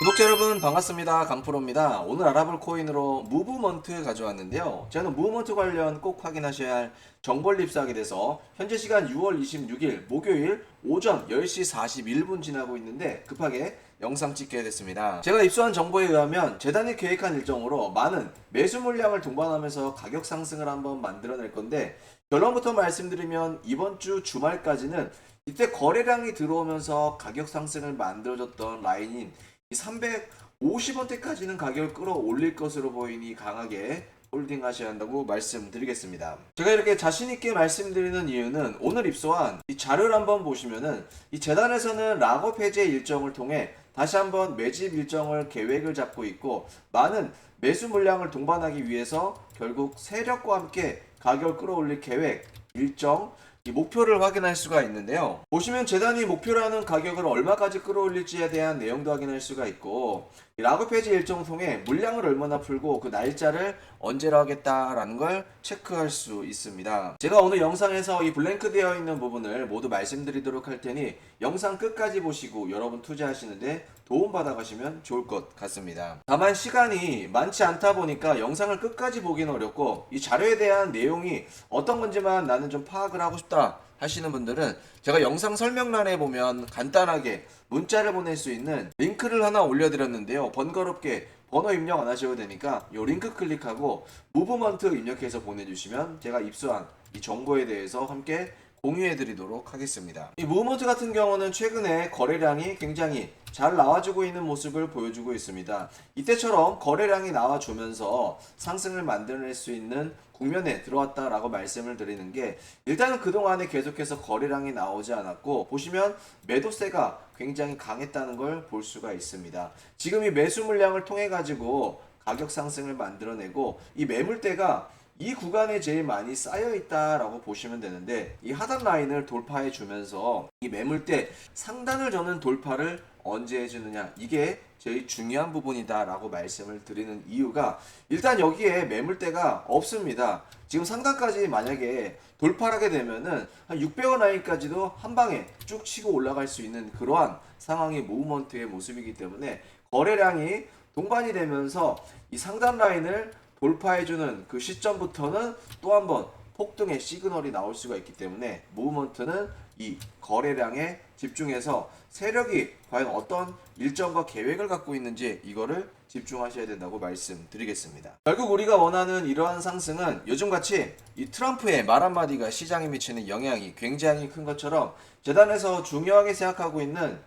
구독자 여러분 반갑습니다. 강프로입니다. 오늘 알아볼 코인으로 무브먼트 가져왔는데요. 저는 무브먼트 관련 꼭 확인하셔야 할 정보를 입수하게 돼서 현재 시간 6월 26일 목요일 오전 10시 41분 지나고 있는데 급하게 영상 찍게 됐습니다. 제가 입수한 정보에 의하면 재단이 계획한 일정으로 많은 매수 물량을 동반하면서 가격 상승을 한번 만들어낼 건데 결론부터 말씀드리면 이번 주 주말까지는 이때 거래량이 들어오면서 가격 상승을 만들어줬던 라인인 이 350원대까지는 가격을 끌어올릴 것으로 보이니 강하게 홀딩 하셔야 한다고 말씀드리겠습니다. 제가 이렇게 자신있게 말씀드리는 이유는 오늘 입수한 이 자료를 한번 보시면은 이 재단에서는 락업 해제 일정을 통해 다시 한번 매집 일정을 계획을 잡고 있고 많은 매수 물량을 동반하기 위해서 결국 세력과 함께 가격을 끌어올릴 계획, 일정, 이 목표를 확인할 수가 있는데요. 보시면 재단이 목표라는 가격을 얼마까지 끌어올릴지에 대한 내용도 확인할 수가 있고 이 라그 페이지 일정 통해 물량을 얼마나 풀고 그 날짜를 언제로 하겠다라는 걸 체크할 수 있습니다. 제가 오늘 영상에서 이 블랭크 되어 있는 부분을 모두 말씀드리도록 할 테니 영상 끝까지 보시고 여러분 투자하시는데 도움 받아 가시면 좋을 것 같습니다. 다만 시간이 많지 않다 보니까 영상을 끝까지 보기는 어렵고 이 자료에 대한 내용이 어떤 건지만 나는 좀 파악을 하고 싶다 하시는 분들은 제가 영상 설명란에 보면 간단하게 문자를 보낼 수 있는 링크를 하나 올려드렸는데요. 번거롭게 번호 입력 안 하셔도 되니까 이 링크 클릭하고 무브먼트 입력해서 보내주시면 제가 입수한 이 정보에 대해서 함께 공유해 드리도록 하겠습니다. 이 무브먼트 같은 경우는 최근에 거래량이 굉장히 잘 나와주고 있는 모습을 보여주고 있습니다. 이때처럼 거래량이 나와주면서 상승을 만들어낼 수 있는 국면에 들어왔다라고 말씀을 드리는 게 일단은 그동안에 계속해서 거래량이 나오지 않았고 보시면 매도세가 굉장히 강했다는 걸 볼 수가 있습니다. 지금 이 매수 물량을 통해 가지고 가격 상승을 만들어내고 이 매물대가 이 구간에 제일 많이 쌓여 있다라고 보시면 되는데 이 하단 라인을 돌파해 주면서 이 매물대 상단을 저는 돌파를 언제 해주느냐 이게 제일 중요한 부분이다라고 말씀을 드리는 이유가 일단 여기에 매물대가 없습니다. 지금 상단까지 만약에 돌파를 하게 되면은 한 600원 라인까지도 한 방에 쭉 치고 올라갈 수 있는 그러한 상황이 무브먼트의 모습이기 때문에 거래량이 동반이 되면서 이 상단 라인을 돌파해주는 그 시점부터는 또 한 번 폭등의 시그널이 나올 수가 있기 때문에 무브먼트는 이 거래량에 집중해서 세력이 과연 어떤 일정과 계획을 갖고 있는지 이거를 집중하셔야 된다고 말씀드리겠습니다. 결국 우리가 원하는 이러한 상승은 요즘같이 이 트럼프의 말 한마디가 시장에 미치는 영향이 굉장히 큰 것처럼 재단에서 중요하게 생각하고 있는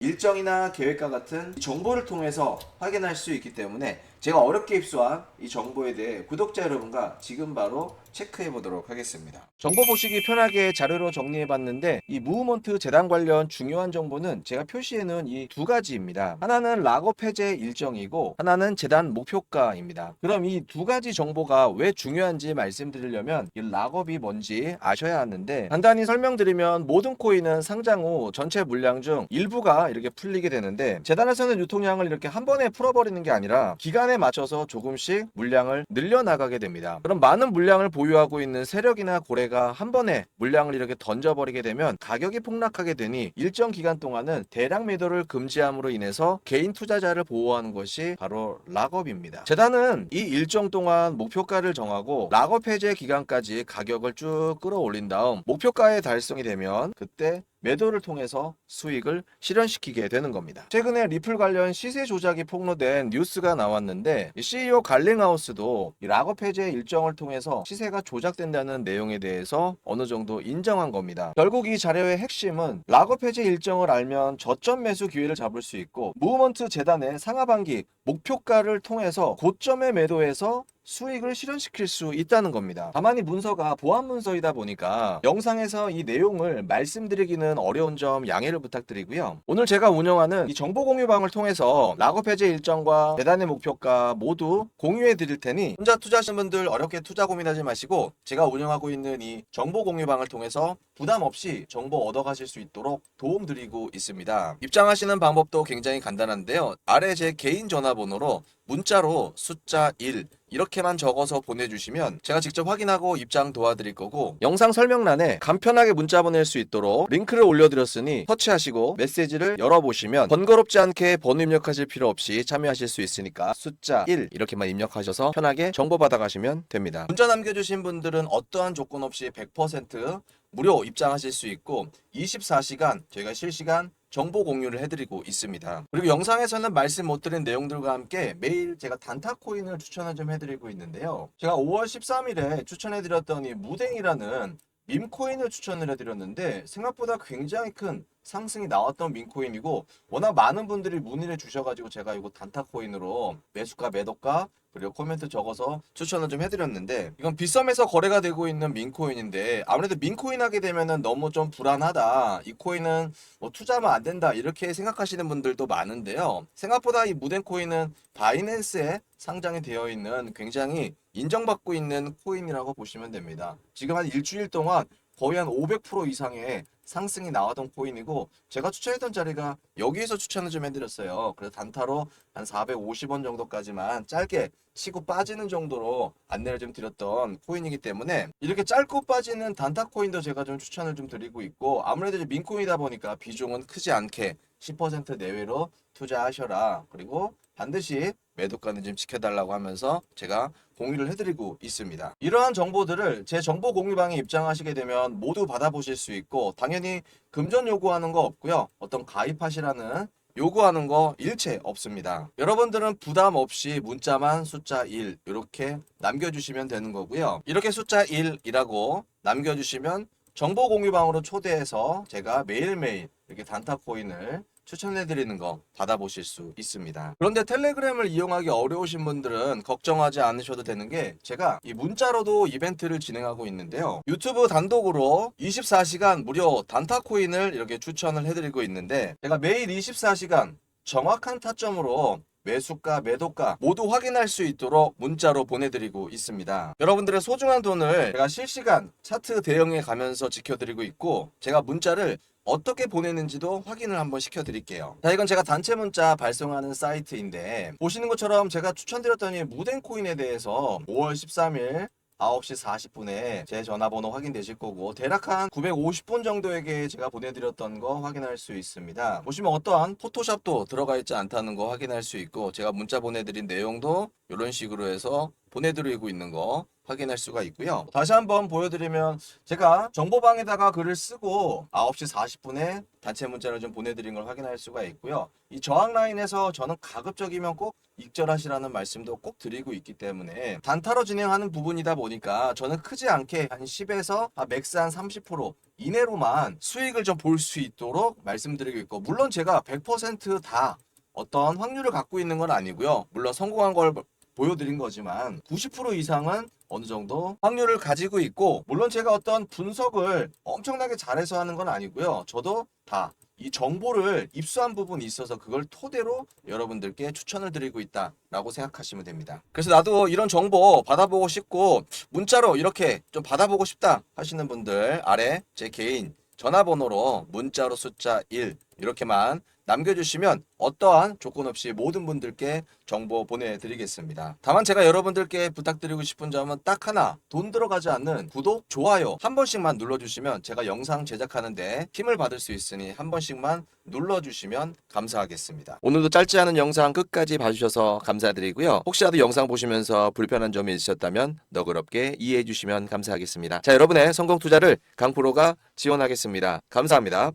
일정이나 계획과 같은 이 정보를 통해서 확인할 수 있기 때문에 제가 어렵게 입수한 이 정보에 대해 구독자 여러분과 지금 바로 체크해 보도록 하겠습니다. 정보 보시기 편하게 자료로 정리해 봤는데 이 무브먼트 재단 관련 중요한 정보는 제가 표시해 놓은 이 두 가지입니다. 하나는 락업 해제 일정이고 하나는 재단 목표가입니다. 그럼 이 두 가지 정보가 왜 중요한지 말씀드리려면 이 락업이 뭔지 아셔야 하는데 간단히 설명드리면 모든 코인은 상장 후 전체 물량 중 일부가 이렇게 풀리게 되는데 재단에서는 유통량을 이렇게 한 번에 풀어버리는 게 아니라 기 간에 맞춰서 조금씩 물량을 늘려나가게 됩니다. 그럼 많은 물량을 보유하고 있는 세력이나 고래가 한 번에 물량을 이렇게 던져버리게 되면 가격이 폭락하게 되니 일정 기간 동안은 대량 매도를 금지함으로 인해서 개인 투자자를 보호하는 것이 바로 락업입니다. 재단은 이 일정 동안 목표가를 정하고 락업 해제 기간까지 가격을 쭉 끌어올린 다음 목표가에 달성이 되면 그때 매도를 통해서 수익을 실현시키게 되는 겁니다. 최근에 리플 관련 시세 조작이 폭로된 뉴스가 나왔는데 이 CEO 갈링하우스도 이 락업 해제 일정을 통해서 시세가 조작된다는 내용에 대해서 어느 정도 인정한 겁니다. 결국 이 자료의 핵심은 락업 해제 일정을 알면 저점 매수 기회를 잡을 수 있고 무브먼트 재단의 상하반기 목표가를 통해서 고점에 매도해서 수익을 실현시킬 수 있다는 겁니다. 다만 이 문서가 보안 문서이다 보니까 영상에서 이 내용을 말씀드리기는 어려운 점 양해를 부탁드리고요. 오늘 제가 운영하는 이 정보 공유방을 통해서 락업 해제 일정과 재단의 목표가 모두 공유해 드릴 테니 혼자 투자하시는 분들 어렵게 투자 고민하지 마시고 제가 운영하고 있는 이 정보 공유방을 통해서 부담 없이 정보 얻어 가실 수 있도록 도움 드리고 있습니다. 입장하시는 방법도 굉장히 간단한데요. 아래 제 개인 전화번호로 문자로 숫자 1 이렇게만 적어서 보내주시면 제가 직접 확인하고 입장 도와드릴 거고 영상 설명란에 간편하게 문자 보낼 수 있도록 링크를 올려드렸으니 터치하시고 메시지를 열어보시면 번거롭지 않게 번호 입력하실 필요 없이 참여하실 수 있으니까 숫자 1 이렇게만 입력하셔서 편하게 정보 받아가시면 됩니다. 문자 남겨주신 분들은 어떠한 조건 없이 100% 무료 입장하실 수 있고 24시간 저희가 실시간 정보 공유를 해드리고 있습니다. 그리고 영상에서는 말씀 못 드린 내용들과 함께 매일 제가 단타 코인을 추천을 좀 해드리고 있는데요. 제가 5월 13일에 추천해드렸던 이 무댕이라는 밈코인을 추천을 해드렸는데 생각보다 굉장히 큰 상승이 나왔던 밈코인이고 워낙 많은 분들이 문의를 주셔가지고 제가 이거 단타 코인으로 매수가 매도가 그리고 코멘트 적어서 추천을 좀 해드렸는데 이건 빗썸에서 거래가 되고 있는 민코인인데 아무래도 민코인 하게 되면은 너무 좀 불안하다. 이 코인은 뭐 투자하면 안 된다. 이렇게 생각하시는 분들도 많은데요. 생각보다 이 무덴 코인은 바이낸스에 상장이 되어 있는 굉장히 인정받고 있는 코인이라고 보시면 됩니다. 지금 한 일주일 동안 거의 한 500% 이상의 상승이 나왔던 코인이고 제가 추천했던 자리가 여기에서 추천을 좀 해드렸어요. 그래서 단타로 한 450원 정도까지만 짧게 치고 빠지는 정도로 안내를 좀 드렸던 코인이기 때문에 이렇게 짧고 빠지는 단타 코인도 제가 좀 추천을 좀 드리고 있고 아무래도 이제 민코인이다 보니까 비중은 크지 않게 10% 내외로 투자하셔라. 그리고 반드시 매도가는 좀 지켜달라고 하면서 제가 공유를 해드리고 있습니다. 이러한 정보들을 제 정보 공유방에 입장하시게 되면 모두 받아보실 수 있고 당연히 금전 요구하는 거 없고요. 어떤 가입하시라는 요구하는 거 일체 없습니다. 여러분들은 부담 없이 문자만 숫자 1 이렇게 남겨주시면 되는 거고요. 이렇게 숫자 1이라고 남겨주시면 정보 공유방으로 초대해서 제가 매일매일 이렇게 단타 코인을 추천해드리는 거 받아보실 수 있습니다. 그런데 텔레그램을 이용하기 어려우신 분들은 걱정하지 않으셔도 되는 게 제가 이 문자로도 이벤트를 진행하고 있는데요. 유튜브 단독으로 24시간 무료 단타 코인을 이렇게 추천을 해드리고 있는데 제가 매일 24시간 정확한 타점으로 매수가, 매도가 모두 확인할 수 있도록 문자로 보내드리고 있습니다. 여러분들의 소중한 돈을 제가 실시간 차트 대응해 가면서 지켜드리고 있고 제가 문자를 어떻게 보내는지도 확인을 한번 시켜드릴게요. 자, 이건 제가 단체 문자 발송하는 사이트인데 보시는 것처럼 제가 추천드렸던 이 무덴코인에 대해서 5월 13일 9시 40분에 제 전화번호 확인되실 거고 대략 한 950분 정도에게 제가 보내드렸던 거 확인할 수 있습니다. 보시면 어떠한 포토샵도 들어가 있지 않다는 거 확인할 수 있고 제가 문자 보내드린 내용도 이런 식으로 해서 보내드리고 있는 거 확인할 수가 있고요. 다시 한번 보여드리면 제가 정보방에다가 글을 쓰고 9시 40분에 단체 문자를 좀 보내드린 걸 확인할 수가 있고요. 이 저항 라인에서 저는 가급적이면 꼭 익절하시라는 말씀도 꼭 드리고 있기 때문에 단타로 진행하는 부분이다 보니까 저는 크지 않게 한 10에서 맥스 한 30% 이내로만 수익을 좀 볼 수 있도록 말씀드리고 있고 물론 제가 100%다 어떤 확률을 갖고 있는 건 아니고요. 물론 성공한 걸 보여드린 거지만 90% 이상은 어느 정도 확률을 가지고 있고 물론 제가 어떤 분석을 엄청나게 잘해서 하는 건 아니고요. 저도 다 이 정보를 입수한 부분이 있어서 그걸 토대로 여러분들께 추천을 드리고 있다라고 생각하시면 됩니다. 그래서 나도 이런 정보 받아보고 싶고 문자로 이렇게 좀 받아보고 싶다 하시는 분들 아래 제 개인 전화번호로 문자로 숫자 1 이렇게만 남겨주시면 어떠한 조건 없이 모든 분들께 정보 보내드리겠습니다. 다만 제가 여러분들께 부탁드리고 싶은 점은 딱 하나 돈 들어가지 않는 구독, 좋아요 한 번씩만 눌러주시면 제가 영상 제작하는데 힘을 받을 수 있으니 한 번씩만 눌러주시면 감사하겠습니다. 오늘도 짧지 않은 영상 끝까지 봐주셔서 감사드리고요. 혹시라도 영상 보시면서 불편한 점이 있으셨다면 너그럽게 이해해 주시면 감사하겠습니다. 자 여러분의 성공 투자를 강프로가 지원하겠습니다. 감사합니다.